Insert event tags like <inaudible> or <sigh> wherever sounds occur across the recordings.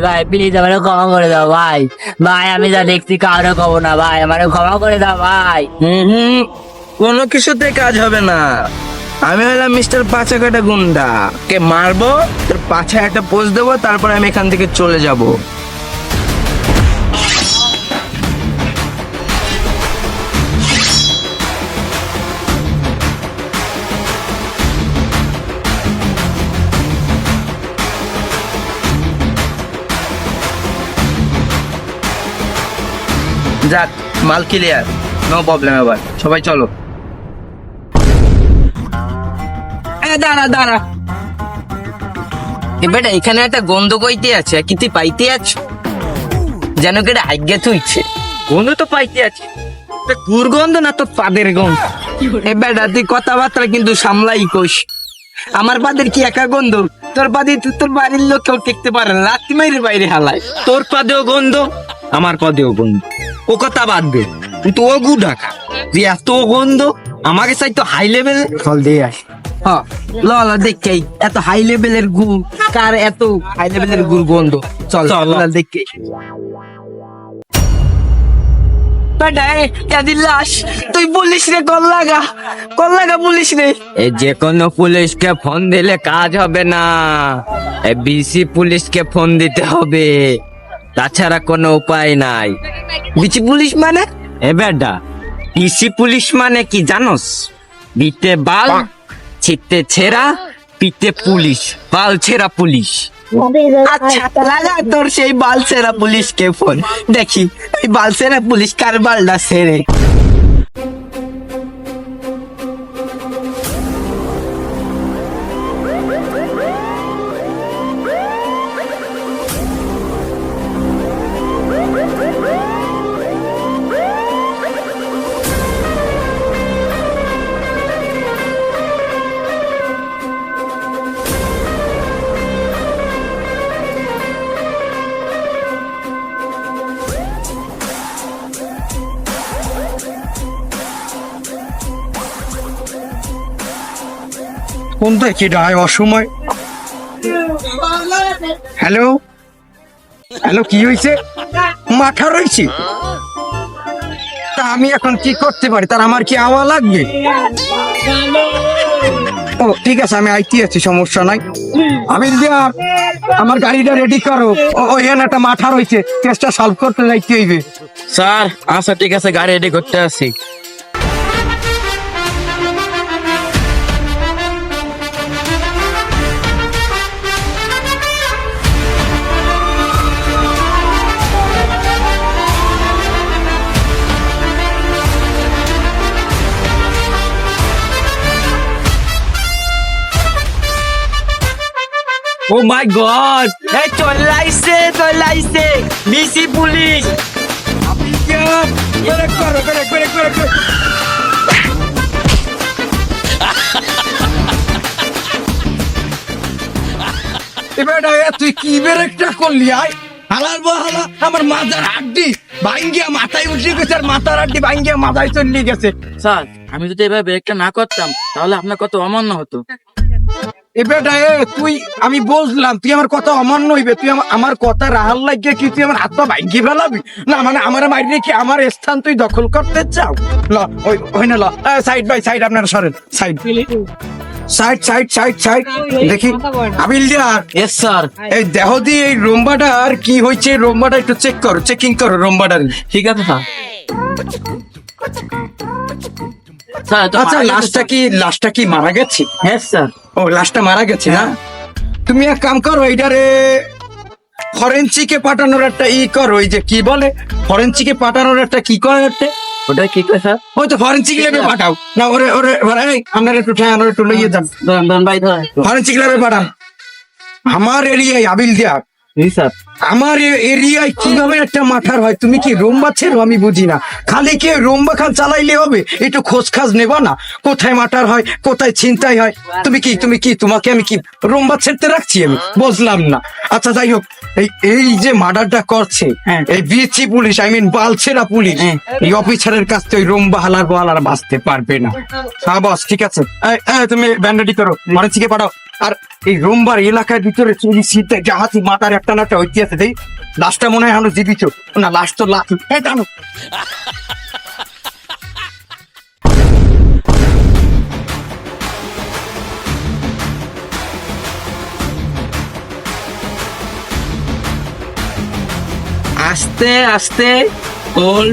ভাই প্লিজ আমার ক্ষমা করে দাও ভাই। ভাই, আমি যা দেখছি কারও কব না ভাই আমার ক্ষমা করে দাও ভাই। হুম হুম, কোনো কিছুতে কাজ হবে না। আমি হলাম মিস্টার পাঁচা কাটা গুন্ডা। কে মারবো? তোর পাছা একটা পোজ দেবো, তারপর আমি এখান থেকে চলে যাব। যাক, মাল ক্লিয়ার নো প্রবলেম এবার। সবাই চলো। দাঁড়া দাঁড়া। বেটা, এখানে একটা গন্ধ কইতে আছে। কি তুই পাইতে আছো? যেন কেটে আজ্ঞা তুইছে। গন্ধ তো পাইতে আছে। তা গুড় গন্ধ না তো পাদের গন্ধ? এ বেটা, তুই কথাবার্তা কিন্তু সামলাই কোষ আমার পাদের কি একা গন্ধ? তোর পাদে তোর বাড়ির লোক কেউ দেখতে পারে না। মাইরের বাইরে হালায়। তোর পাদেও গন্ধ, আমার পাদেও গন্ধ। ও কথা বাদ দে। তুই তো ও গু ঢাকা। যে এত গন্ধ আমাকে চাই তো হাই লেভেল ফল দিয়ে আস ল ল দেখে এত হাই লেভেলের গু কার এত হাই লেভেলের গুর গন্ধ? চল চল দেখে তুই পুলিশ রে কল লাগা কল লাগা পুলিশ রে এ যে কোনো পুলিশকে ফোন দিলে কাজ হবে না। এ বিসি পুলিশকে ফোন দিতে হবে। তাছাড়া কোনো উপায় নাই। বিসি পুলিশ মানে? এ বেডা পিসি পুলিশ মানে কি জানোস? বিতে বাল ছিতে ছেঁড়া পিতে পুলিশ বাল ছেড়া পুলিশ। আচ্ছা লাগা তোর সেই বালসেরা পুলিশকে ফোন। দেখি এই বাল বালসেরা পুলিশ কার বালটা সেরে কোনটা কি ডায় অসময়? হ্যালো? হ্যালো, কি হয়েছে মাথা রয়েছে তা আমি এখন কি করতে পারি? তার আমার কি আওয়া লাগবে? ও, ঠিক আছে, আমি আইতে আছি, সমস্যা নাই। আমি দিয়া আমার গাড়িটা রেডি করো। ওইখানে একটা মাথা রয়েছে কেসটা সলভ করতে যাইতে হইবে। স্যার আচ্ছা ঠিক আছে, গাড়ি রেডি করতে আসি। ও মাই গড এই চলে আইছে চলে আইছে বিসি পুলিশ। ব্রেক করো ব্রেক ব্রেক ব্রেক ব্রেক। এবার এ তুই কি ব্রেকটা করলি আয়। হালার বো হালা আমার মাথার হাড্ডি ভাঙ্গিয়া মাথায় উঠে গেছে আর মাথার হাড্ডি ভাঙ্গিয়া মাথায় চলে গেছে। স্যার আমি যদি এভাবে ব্রেকটা না করতাম তাহলে আপনার কত অমান্য হতো। এবারটা এ তুই আমি বুঝলাম তুই আমার কথা অমান্য হইবে তুই আমার- কথা রাহাল লাগিয়ে কি তুই আমার হাত পা ভাঙ্গি ফেলাবি? না মানে আমার মাইরে কি আমার স্থান তুই দখল করতে চাও? ল ওই ওই না ল সাইড বাই সাইড আপনারা সরেন side. Side side side side দেখি। আবিল দিয়ার এস স্যার এই দেহ দিয়ে এই রোম্বাটার কি হয়েছে রোম্বাটা একটু চেক করো চেকিং করো রোম্বাটার। ঠিক আছে স্যার আচ্ছা লাশটা কি লাশটা কি মারা গেছে? হ্যাঁ স্যার ও লাশটা মারা গেছে না? তুমি এক কাম করো এইটারে ফরেন্সিকে পাঠানোর একটা ই করো ওই যে কি বলে? ফরেন্সিকে পাঠানোর একটা কি করে একটা ওটা কি করে স্যার? ওই তো ফরেন্সিক ল্যাবে পাঠাও। না ওরে ওরে ওরে আপনারা একটু ঠেয়ান ওরে একটু লইয়ে যান। ধরেন ভাই ধরেন। ফরেন্সিক ল্যাবে পাঠান। আমার এরিয়ায় আবিল দিয়া জি স্যার। আমার এরিয়ায় কীভাবে একটা মাঠার হয়? তুমি কি রোম্বা ছেড়ো? আমি বুঝি না। খালি কে রোম্বা খান চালাইলে হবে? একটু খোঁজ খাজ নেবা না? কোথায় মাটার হয়? কোথায় ছিনতাই হয়? তুমি কি তুমি কি তোমাকে আমি কি রোম্বা ছেড়তে রাখছি আমি? বুঝলাম না। আচ্ছা যাই হোক। এই এই যে মার্ডারটা করছে হ্যাঁ। এই বিএসসি পুলিশ আই মিন বালছেরা পুলিশ হ্যাঁ। এই অফিসারের কাছ থেকে ওই রোম্বা হালার বহালার বাঁচতে পারবে না। হ্যাঁ বস ঠিক আছে। তুমি ব্যান্ডেডি করো। ফরেন্সিকে পাঠাও। আর এই রোমবার এলাকার ভিতরে চুরি শীতে জাহাতি মাথার একটা না একটা ঐতিহাসে দেই। লাশটা মনে হয় এখনও জীবিত। না, লাশ তো এই টানো আস্তে আস্তে ওল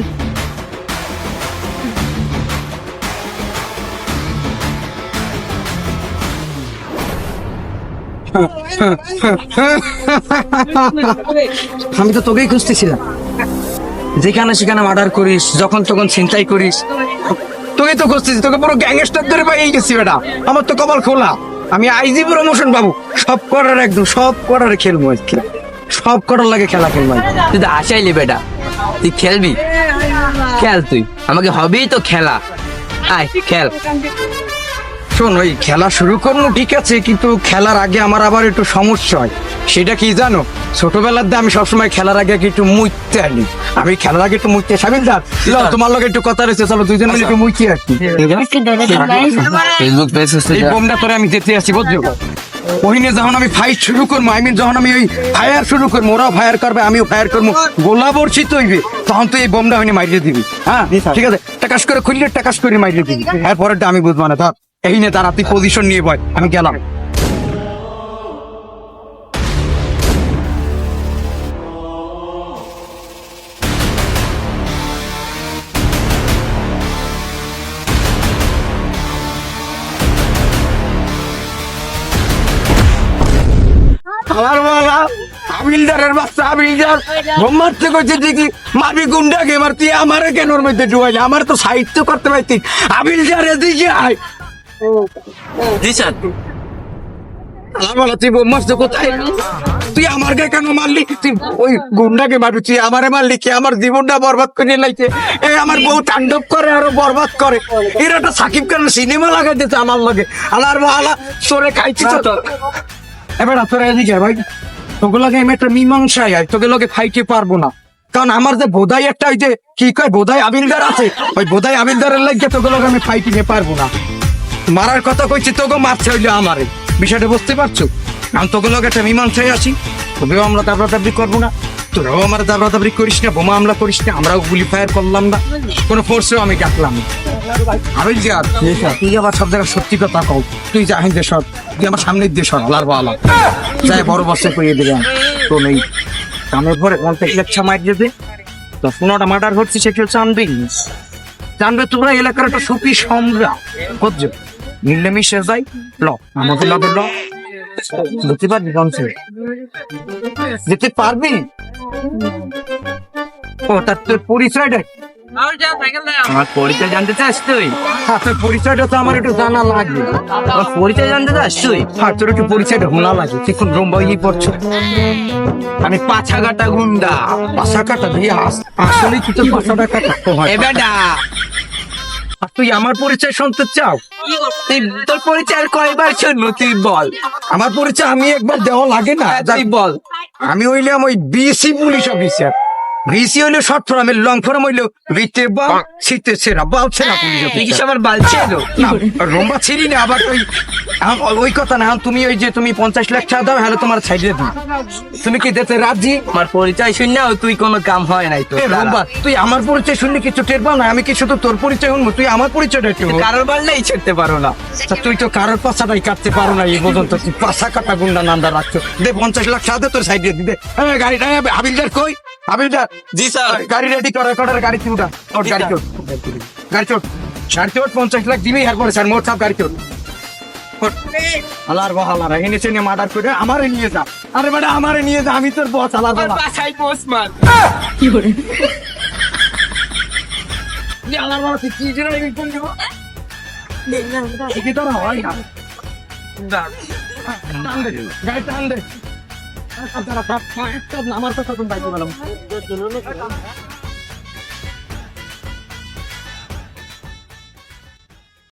<laughs> আমি তো তোকেই খুঁজতেছিলাম। যেখানে সেখানে মার্ডার করিস, যখন তখন ছিনতাই করিস। তোকে তো খুঁজতেছি, তোকে পুরো গ্যাংস্টার ধরে পাই গেছি বেটা। আমার তো কপাল খোলা। আমি আইজি প্রমোশন পাবো। সব করার একদম, সব করার খেলব আজকে। সব করার লাগে খেলা খেলব। তুই তো আসাইলি বেটা। তুই খেলবি? খেল তুই। আমাকে হবেই তো খেলা। আয়, খেল। শোন ওই খেলা শুরু করব ঠিক আছে কিন্তু খেলার আগে আমার আবার একটু সমস্যা হয়। সেটা কি জানো? ছোটবেলার দিয়ে আমি সবসময় খেলার আগে একটু মুইতে আনি। আমি খেলার আগে একটু মুইতে সাবিল দা তোমার লগে একটু কথা রয়েছে চলো দুইজন মিলে একটু মুইতে আসি। ফেসবুক পেজ এই বোমটা তোরে আমি যেতে আসি বুঝছ? ওহিনে যখন আমি ফাইট শুরু করব আই মিন যখন আমি ওই ফায়ার শুরু করব ওরাও ফায়ার করবে আমিও ফায়ার করব গোলা বর্ষিত হইবে তখন তুই এই বোমটা হইনে মারিয়ে দিবি হ্যাঁ? ঠিক আছে? টাকাস করে খুললে টাকাস করে মারিয়ে দিবি। এরপরেরটা আমি বুঝব না ধর। এই নে তারা তুই পজিশন নিয়ে বয়, আমি গেলাম। আমার মধ্যে আমার তো সাহিত্য করতে পারতি আবিলদার এদিকে আয়। জি আমার তুই ব্রহ্মাস্ত্র কোথায় তুই আমার গায়ে কেন মারলি? তুই ওই গুন্ডাকে আমারে মারলি, কি আমার জীবনটা বরবাদ করে লাইছে? আমার বউ তাণ্ডব করে আরও বরবাদ করে। এর একটা সাকিব খান সিনেমা লাগাই দিতে আমার লগে। আলার সরে খাইছি তো এবার এদিকে ভাই। তোকে লগে আমি একটা মীমাংসায় আয়, তোকে লগে খাইতে পারব না। কারণ আমার যে বোধাই একটা ওই যে, কি কয়, বোধাই আবিলদার আছে। ওই বোধাই আবিলদারের লাগে তোকে লগে আমি ফাইটিংয়ে পারব না। মারার কথা কইছি তোকে মারছে হইল আমারে। বিষয়টা বুঝতে পারছ? আমি তোকে লগে একটা মীমাংসায় আছি। তোকেও আমরা দাবরা দাবরি করব না। তোরাও আমার দাবরা দাবরি করিস না, বোমা হামলা করিস না, আমরাও গুলি ফায়ার করলাম না। কোনো ফোর্সেও আমি ডাকলাম আমি যে আর তুই আবার সব জায়গায় সত্যি কথা কও। তুই যা হিন্দে সব তুই আমার সামনের দিয়ে সর আলার যাই বড় বসে কইয়ে দিলাম তো নেই। কামের পরে অল্প ইলেকশন মার দেবে? তো পনেরোটা মার্ডার হচ্ছে, সেটা হচ্ছে আনবিং জানবে তোমরা এলাকার একটা সুপি সম্রাট। বুঝছ মিলেমিশে যাই ল আমাকে ল। যেতে পারবি কনসে যেতে পারবি? ও তার তোর পরিচয়টা? আমার পরিচয় জানতে চাস তুই? হ্যাঁ তোর পরিচয়টা তো আমার একটু জানা লাগবে আমার পরিচয় জানতে চাস তুই? হ্যাঁ তোর একটু পরিচয়টা লাগে। তুই কোন রোম পড়ছো? আমি পাছা কাটা গুন্ডা। পাশা কাটা দিয়ে আস- আসলে কি তোর পাশাটা কাটা হয়। এ বেটা। আর তুই আমার পরিচয় শুনতে চাও? তুই তোর পরিচয় কয়বার শুনব তুই বল। আমার পরিচয় আমি একবার দেওয়া লাগে না। তুই বল। আমি হইলাম ওই বিসি পুলিশ অফিসার। বিসি হইল শর্ট লং ফর্ম হইল রিতে বা শীতে সেরা বাল সেরা পুলিশ অফিসার। সবার বালছে এলো রম্বা না আবার ওই ওই কথা না তুমি ওই যে তুমি পঞ্চাশ লাখ টাকা দাও হ্যালো তোমার সাইডে দিই। তুমি কি দিতে রাজি? আমার পরিচয় তুই কোনো কাম হয় নাই তো রম্বা তুই আমার পরিচয় শুনলে কিছু টের পাও না আমি কি শুধু তোর পরিচয় শুনব? তুই আমার পরিচয়টা একটু বল। কারোর বাড়লেই ছেড়তে পারো না। তুই তো কারোর পাশাটাই কাটতে পারো না এই পর্যন্ত তুই পাশা কাটা গুন্ডা নান্দা রাখছো। দে পঞ্চাশ লাখ টাকা দে তোর সাইডে দিতে গাড়িটা হাবিলদার কই? হাবিলদার জি স্যার। গাড়ি রেডি কর করার গাড়ি তুই উঠা। ওর গাড়ি চোট গাড়ি চোট গাড়ি চোট পঞ্চাশ লাখ দিবি এরপরে স্যার। মোট সব গাড়ি চোট আলার বহালার এখানে চেনে মার্ডার করে আমারে নিয়ে যা। আরে বেটা আমারে নিয়ে যা আমি তোর বস আলার বাবা বাসায় পোস্টমান আলার বাবা তুই কি জন্য এই কোন দিব কি তোরা হয় না। গাড়ি টান দে। আমার কথা বাইতে গেলাম